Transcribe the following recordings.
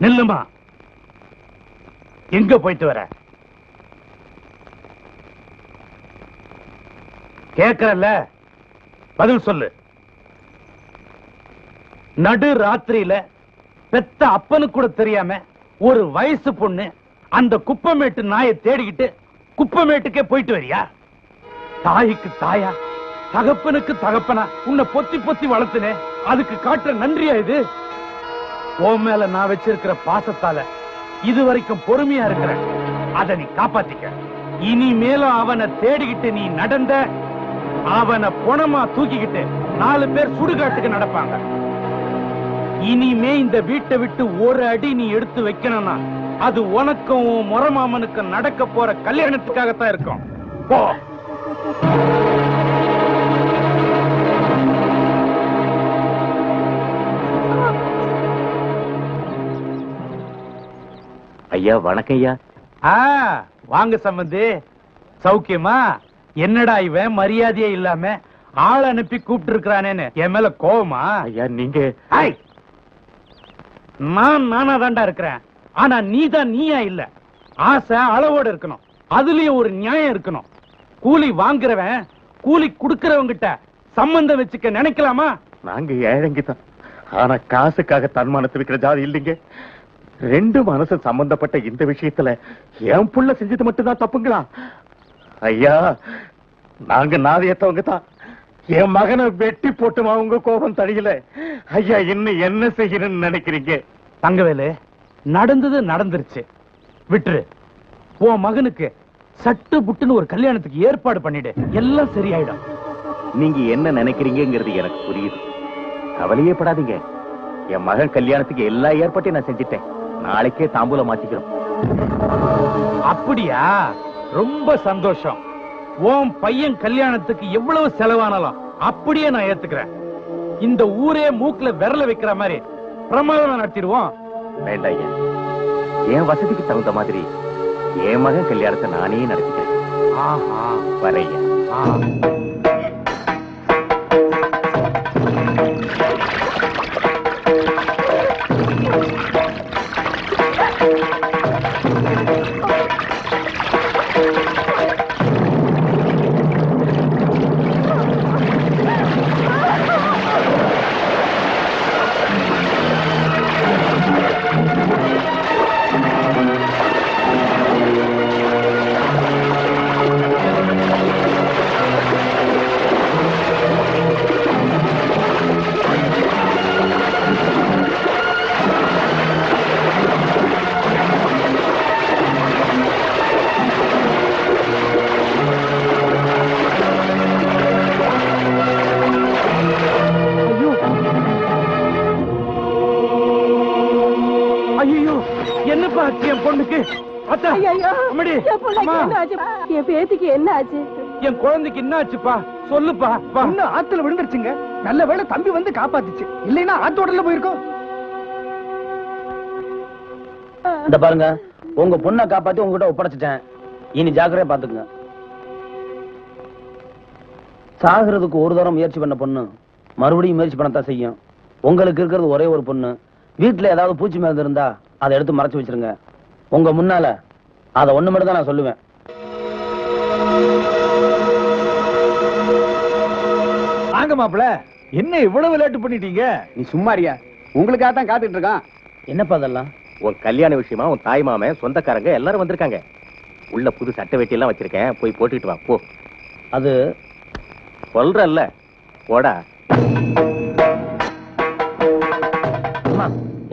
நில்லுமா எங்க போயிட்டு வர? கேக்குறல்ல? பதில் சொல்லு. நடு ராத்திரியில பெத்த அப்பனுக்கு கூட தெரியாம ஒரு வயசு பொண்ணு அந்த குப்பமேட்டு நாயை தேடிக்கிட்டு குப்பமேட்டுக்கே போயிட்டு வரியா? தாய்க்கு தாயா தகப்பனுக்கு தகப்பனா உன்னை பொத்தி பொத்தி வளர்த்துனே அதுக்கு காட்டுற நன்றியா இது? உன் மேல நான் வச்சிருக்கிற பாசத்தால இது வரைக்கும் பொறுமையா இருக்கிறேன் அதை நீ காப்பாத்திக்க. இனிமேலும் அவனை தேடிக்கிட்டு நீ நடந்த அவனை பொணமா தூக்கிக்கிட்டு நாலு பேர் சுடுகாட்டுக்கு நடப்பாங்க. இனிமே இந்த வீட்டை விட்டு ஒரு அடி நீ எடுத்து வைக்கணும்னா அது உனக்கும் உன் முறமாமனுக்கும் நடக்க போற கல்யாணத்துக்காகத்தான் இருக்கும். போ. ஐயா வணக்கம் ஐயா. ஆ வாங்க சம்பந்தி. சௌக்கியமா? என்னடா இவன் மரியாதையே இல்லாம ஆள் அனுப்பி கூப்பிட்டு இருக்கிறானேன்னு என் மேல கோவமா? ஐயா நீங்க! நான் நானா தாண்டா இருக்கிறேன். ஆனா நீ தான் நீயா இல்ல. ஆசை அளவோட இருக்கணும். அதுலயும் ஒரு நியாயம் இருக்கணும். கூலி வாங்குறவன் கூலி குடுக்கறவங்கிட்ட சம்பந்தம் வச்சுக்க நினைக்கலாமா? நாங்க ஏழைங்க தான். ஆனா காசுக்காக தன்மானத்தை விக்கிற ஜாதி இல்லைங்க. ரெண்டு மனசு சம்பந்தப்பட்ட இந்த விஷயத்துல என் புள்ள செஞ்சது மட்டும்தான் தப்புங்களா? ஐயா நாங்க நாதியத்தவங்க தான். என் மகனை வெட்டி போட்டு அவங்க கோபம் தடியல ஐயா இன்னும் என்ன செய்யணும்னு நினைக்கிறீங்க? தங்கவேலு நடந்தது நடந்துருச்சு. விட்டுரு. உன் மகனுக்கு சட்டு புட்டுன்னு ஒரு கல்யாணத்துக்கு ஏற்பாடு பண்ணிடு. எல்லாம் சரியாயிடும். நீங்க என்ன நினைக்கிறீங்கிறது எனக்கு புரியுது. கவலையே படாதீங்க. என் மகன் கல்யாணத்துக்கு எல்லா ஏற்பாட்டையும் நான் செஞ்சுட்டேன். நாளைக்கே தாம்பூலம் மாத்திக்கிறோம். அப்படியா? ரொம்ப சந்தோஷம். உன் பையன் கல்யாணத்துக்கு எவ்வளவு செலவானாலும் அப்படியே நான் ஏத்துக்கிறேன். இந்த ஊரே மூக்குல விரல வைக்கிற மாதிரி பிரமாதம் நடத்திடுவோம். வேண்டாம் என் வசதிக்கு தகுந்த மாதிரி என் மகன் கல்யாணத்தை நானே நடத்திக்கிறேன். ஆஹா. வரையா ஆ. ஐயோ ஆச்சு என் பொண்ணுக்கு. அத்தா ஐயையோ, அம்மாடி என் பிள்ளைக்கு அம்மா. என்ன ஆச்சு? என் பேத்திக்கு என்ன ஆச்சு என் குழந்தைக்கு என்ன ஆச்சுப்பா சொல்லுப்பா பா. இன்னும் ஆத்துல விழுந்துருச்சுங்க. நல்ல வேளை தம்பி வந்து காப்பாத்துச்சு. இல்லைன்னா ஆத்தோடல போயிருக்கோம். இந்த பாருங்க உங்க பொண்ணை காப்பாத்தி உங்ககிட்ட ஒப்படைச்சிட்டேன். இனி ஜாக்கிரதையா பாத்துக்குங்க. சாகிறதுக்கு ஒரு தரம் முயற்சி பண்ண பொண்ணு மறுபடியும் முயற்சி பண்ணத்தான் செய்யும். உங்களுக்கு இருக்கிறது ஒரே ஒரு பொண்ணு. வீட்டுல ஏதாவது பூச்சி மருந்து இருந்தா அதை எடுத்து மறைச்சு வச்சிருங்க. உங்க முன்னால அதை ஒண்ணு மட்டும் தான் நான் சொல்லுவேன். வாங்க மாப்பிள என்ன இவ்வளவு லேட்டு பண்ணிட்டீங்க? நீ சும்மாரியா உங்களுக்காக தான் காத்துட்டு இருக்கான். என்னப்பா அதெல்லாம்? உன் கல்யாண விஷயமா உன் தாய் மாமன் சொந்தக்காரங்க எல்லாரும் வந்திருக்காங்க. உள்ள புது சட்டை வெட்டி எல்லாம் வச்சிருக்கேன். போய் போட்டுக்கிட்டு வா போ. அது? சொல்றல்ல. போடா.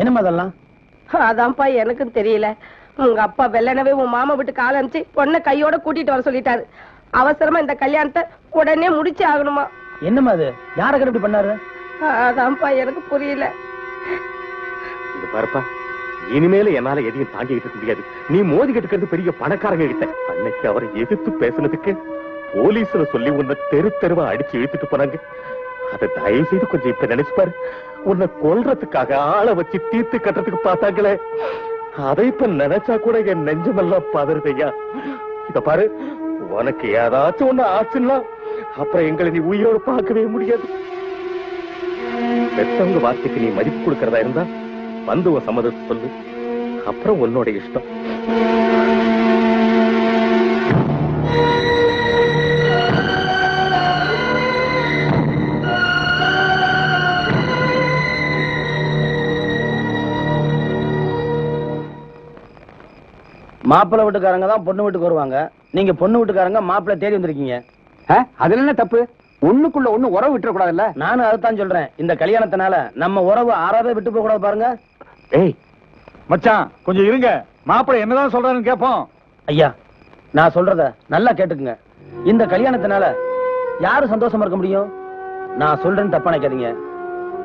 என்னம்மா அதெல்லாம்? அதான்ப்பா எனக்கும் தெரியல. உங்க அப்பா வெள்ளனவே உன் மாமா விட்டு கால அனுப்பிச்சு பொண்ணை கையோட கூட்டிட்டு வர சொல்லிட்டாரு. அவசரமா இந்த கல்யாணத்தை உடனே முடிச்சு ஆகணுமா? என்னம்மா அது? யார இப்படி பண்ணாரு? அதான்ப்பா எனக்கு புரியல. இது பாருப்பா இனிமேல என்னால எதையும் இருக்க முடியாது. நீ மோதிக்கிட்டு இருக்கிறது பெரிய பணக்காரங்க கிட்ட. அன்னைக்கு அவரை எதிர்த்து பேசுனதுக்கு போலீஸ்ல சொல்லி உன்னை தெரு தெருவா அடிச்சு இழுத்துட்டு போனாங்க. அதை தயவு செய்து கொஞ்சம் இப்ப நினைச்சு பாரு. உன்னை கொல்றதுக்காக ஆளை வச்சு தீர்த்து கட்டுறதுக்கு பார்த்தாங்களே. அதை இப்ப நினைச்சா கூட என் நெஞ்சமெல்லாம் பதறுதையா இத பாரு உனக்கு ஏதாச்சும் ஒண்ணு ஆச்சுன்னா அப்புறம் எங்களை நீ உயிரோடு பார்க்கவே முடியாது. பெத்தவங்க வார்த்தைக்கு நீ மதிப்பு கொடுக்கறதா இருந்தா வந்து உன் சம்மதத்தை சொல்லு. அப்புறம் உன்னோட இஷ்டம். மாப்பிள்ளை வீட்டுக்காரங்க தான் பொண்ணு வீட்டுக்கு வருவாங்க. நீங்க பொண்ணு வீட்டுக்காரங்க மாப்பிள்ளை தேடி வந்திருக்கீங்க. அதுல என்ன தப்பு? ஒண்ணுக்குள்ள ஒண்ணு உறவு விட்டுற கூடாதுல்ல நானும் அதுதான் சொல்றேன். இந்த கல்யாணத்தினால நம்ம உறவு ஆறாவே விட்டு போக கூடாது பாருங்க. ஏய் மச்சான் கொஞ்சம் இருங்க. மாப்பிள்ளை என்னதான் சொல்றாருன்னு கேப்போம். ஐயா நான் சொல்றத நல்லா கேட்டுக்குங்க. இந்த கல்யாணத்தினால யாரு சந்தோஷமா இருக்க முடியும்? நான் சொல்றேன்னு தப்பா நினைக்காதீங்க.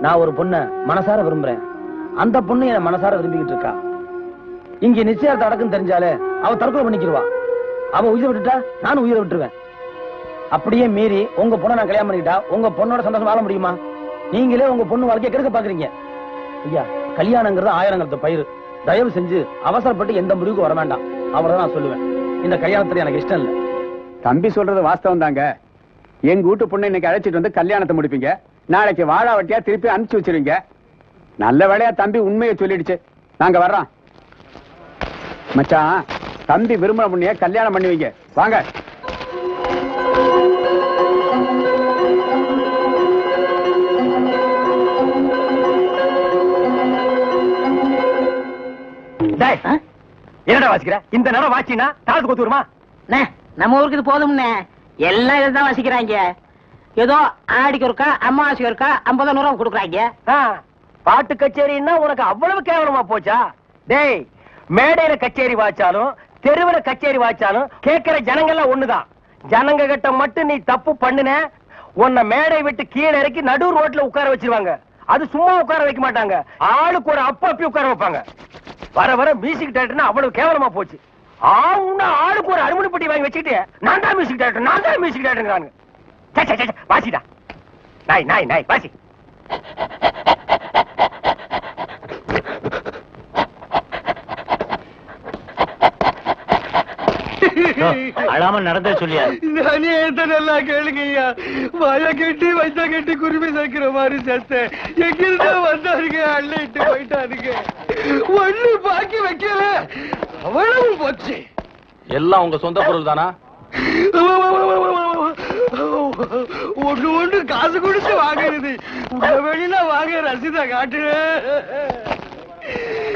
நான் ஒரு பொண்ண மனசார விரும்புறேன். அந்த பொண்ணு என் மனசார விரும்பிக்கிட்டு இருக்கா. இங்க நிச்சயத்தை அடக்குன்னு தெரிஞ்சாலே அவ தற்கொலை பண்ணிக்கிடுவா அவ உயிரை விட்டுட்டா நானும் உயிரை விட்டுருவேன். அப்படியே மீறி உங்க பொண்ணை நான் கல்யாணம் பண்ணிக்கிட்டா உங்க பொண்ணோட சந்தோஷம் வாழ முடியுமா? நீங்களே உங்க பொண்ணு வாழ்க்கைய கெடுக்க பாக்குறீங்க. ஐயா கல்யாணங்கிறது ஆயிரங்கிறது பயிர் தயவு செஞ்சு அவசரப்பட்டு எந்த முடிவுக்கு வர வேண்டாம். அவ்வளவுதான் நான் சொல்லுவேன். இந்த கல்யாணத்துல எனக்கு இஷ்டம் இல்லை. தம்பி சொல்றது வாஸ்தவம் தாங்க. எங்க வீட்டு பொண்ணு இன்னைக்கு அழைச்சிட்டு வந்து கல்யாணத்தை முடிப்பீங்க. நாளைக்கு வாழா வட்டியா திருப்பி அனுப்பிச்சு வச்சிருவீங்க. நல்ல வேலையா தம்பி உண்மையை சொல்லிடுச்சு. நாங்க வர்றோம். மச்சான் தம்பி விரும்பின பொண்ணைய கல்யாணம் பண்ணுவீங்க வாங்க. என்னடா வாசிக்கிற? இந்த நேரம் வாச்சினா தாளத்து கொத்து வருமா? அண்ணே, நம்ம ஊருக்கு இது போதும்ண்ணே. எல்லாம் இதுதான் வசிக்கிறாங்க. ஏதோ ஆடிக்கு ஒருக்கா அம்மாவாசைக்கு ஒருக்கா ஐம்பது நூறு கொடுக்குறாங்க. பாட்டு கச்சேரின்னா உனக்கு அவ்வளவு கேவலமா போச்சா? டேய் மேடையில கச்சேரி வாச்சாலும் தெருவில கச்சேரி வாச்சாலும் கேட்கிற ஜனங்கள்லாம் ஒண்ணுதான். ஜனங்க கிட்ட மட்டும் நீ தப்பு பண்ணுன உன்னை மேடை விட்டு கீழே இறக்கி நடு ரோட்ல உட்கார வச்சிருவாங்க. அது சும்மா உட்கார வைக்க மாட்டாங்க. ஆளுக்கு ஒரு அப்ப அப்பி உட்கார வைப்பாங்க. வர வர மியூசிக் டேரக்டர்னா அவ்வளவு கேவலமா போச்சு. ஆவுன்னா ஆளுக்கு ஒரு அருமணி பட்டி வாங்கி வச்சுக்கிட்டு நான் தான் மியூசிக் டேரக்டர் நான் தான் மியூசிக் டேரக்டர் வாசிடா. நாய் நாய் நாய் வாசி. அழாம நடந்த சொல்லியா? நானே நல்லா கேளுங்கய்யா வாய கட்டி வைத்த கட்டி குருவி சேர்க்கிற மாதிரி செத்தேன் எங்கிருந்தோ வந்தாருங்க அள்ளிட்டு போயிட்டாருங்க. ஒண்ணு பாக்கி வைக்கல. அவ்வளவு போச்சு. எல்லாம் உங்க சொந்த பொருள் தானா? ஒண்ணு ஒண்ணு காசு கொடுத்து வாங்குறது. உங்க வெளியில வாங்க ரசீதை காட்டு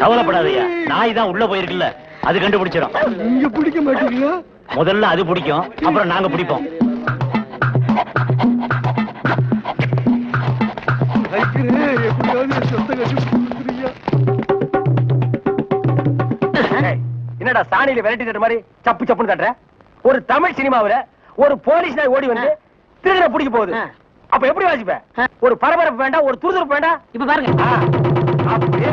கவலைப்படாதயா நாய் தான் உள்ள போயிருக்குல்ல. அது கண்டுபிடிச்சிடும் நீங்க பிடிக்க மாட்டீங்களா? முதல்ல அது பிடிக்கும் அப்புறம் நாங்க பிடிப்போம். என்னடா சாணியில விரட்டி தட்டுற மாதிரி சப்பு சப்புன்னு தட்டுற ஒரு தமிழ் சினிமாவுல ஒரு போலீஸ் நாய் ஓடி வந்து திருடனை பிடிக்க போகுது. அப்ப எப்படி வாசிப்ப? ஒரு பரபரப்பு வேண்டாம் ஒரு துருதுருப்பு வேண்டாம் இப்ப பாருங்க. அப்படியே.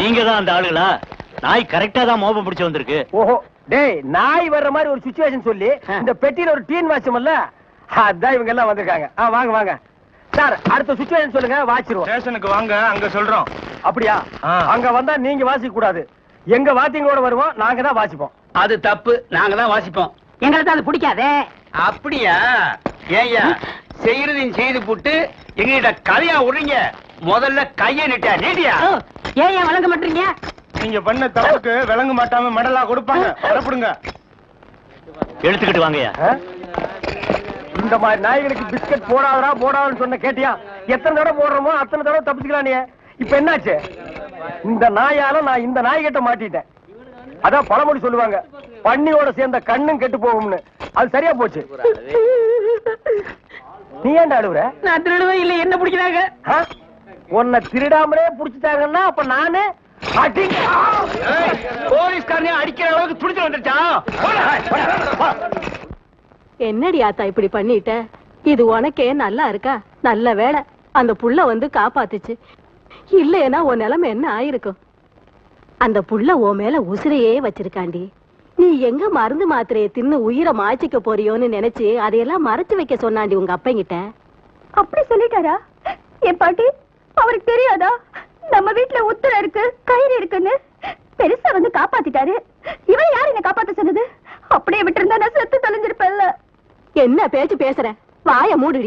நீங்க தான் அந்த ஆளுங்களா நாய் கரெக்டா தான் மோப்பம் பிடிச்சு வந்திருக்கு. ஓஹோ டேய் நாய் வர்ற மாதிரி ஒரு சுச்சுவேஷன் சொல்லி இந்த பெட்டியில ஒரு டீன் வாட்சமல்ல அதான் இவங்க எல்லாம் வந்திருக்காங்க. ஆ வாங்க வாங்க. சார் அடுத்த சுச்சுவேஷன் சொல்லுங்க வாச்சிருவோம். ஸ்டேஷனுக்கு வாங்க அங்க சொல்றோம். அப்படியா. அங்க வந்தா நீங்க வாசிக்க கூடாது. எங்க வாத்தியங்களோட வருவோம் நாங்க தான் வாசிப்போம். அது தப்பு நாங்க தான் வாசிப்போம். எங்களுக்கு அது பிடிக்காதே. அப்படியா? ஏய்யா செய்யறதையும் செய்து போட்டு எங்ககிட்ட கதையா விடுறீங்க? முதல்ல கைய நீட்டியா? ஓ, ஏன் ஏன் வழங்க மாட்டீங்க? நீங்க பண்ண தப்புக்கு விளங்க மாட்டாம மெடலா கொடுப்பாங்க. புறப்படுங்க எடுத்துக்கிட்டு வாங்கய்யா. ஆ? இந்த மாதிரி நாய்களுக்கு பிஸ்கட் போடாதடா போடாதுன்னு சொன்ன கேட்டியா? எத்தனை தடவை போடுறோமோ அத்தனை தடவை தப்பிச்சுக்கலாம் நீ இப்ப என்னாச்சு? இந்த நாயால நான் இந்த நாய்கிட்ட மாட்டிட்டேன். அதான் பழமொழி சொல்லுவாங்க. பன்னியோட சேர்ந்த கண்ணும் கெட்டு போகும்னு. அது சரியா போச்சு. நீ ஏன்டா அழுவுற? நான் திருடுவே இல்ல என்ன பிடிக்கிறாங்க? ஆ? உன்னை திருடாமலே புடிச்சிட்டாங்கன்னா அப்ப நானு அடி- ஆ! போலீஸ்கார ஊர்க்காரனே அடிக்கிற அளவுக்கு துடிச்சு வந்துருச்சா? என்னடி ஆத்தா இப்படி பண்ணிட்ட? இது உனக்கே நல்லா இருக்கா? நல்ல வேளை. அந்த புள்ள வந்து காப்பாத்துச்சு. இல்லைன்னா உன் நிலைமை என்ன ஆயிருக்கும்? அந்த புள்ள உன் மேல உசிரையே வச்சிருக்காண்டி. நீ எங்க மருந்து மாத்திரையை தின்னு உயிரை மாய்ச்சிக்க போறியோன்னு நினைச்சு அதையெல்லாம் மறைச்சு வைக்க சொன்னாண்டி உங்க அப்பங்கிட்ட. அப்படி சொல்லிட்டாரா? என் பாட்டி? அவருக்கு தெரியாதா? நம்ம வீட்டுல உத்தர இருக்கு கயிறு இருக்குன்னு. பெருசா வந்து காப்பாத்திட்டாரு. இவன் யார் என்ன காப்பாத்த சொன்னது? அப்படியே விட்டு இருந்தா நான் செத்து தொலைஞ்சிருப்பேன்ல. என்ன பேச்சு பேசுற? வாய மூடுடி.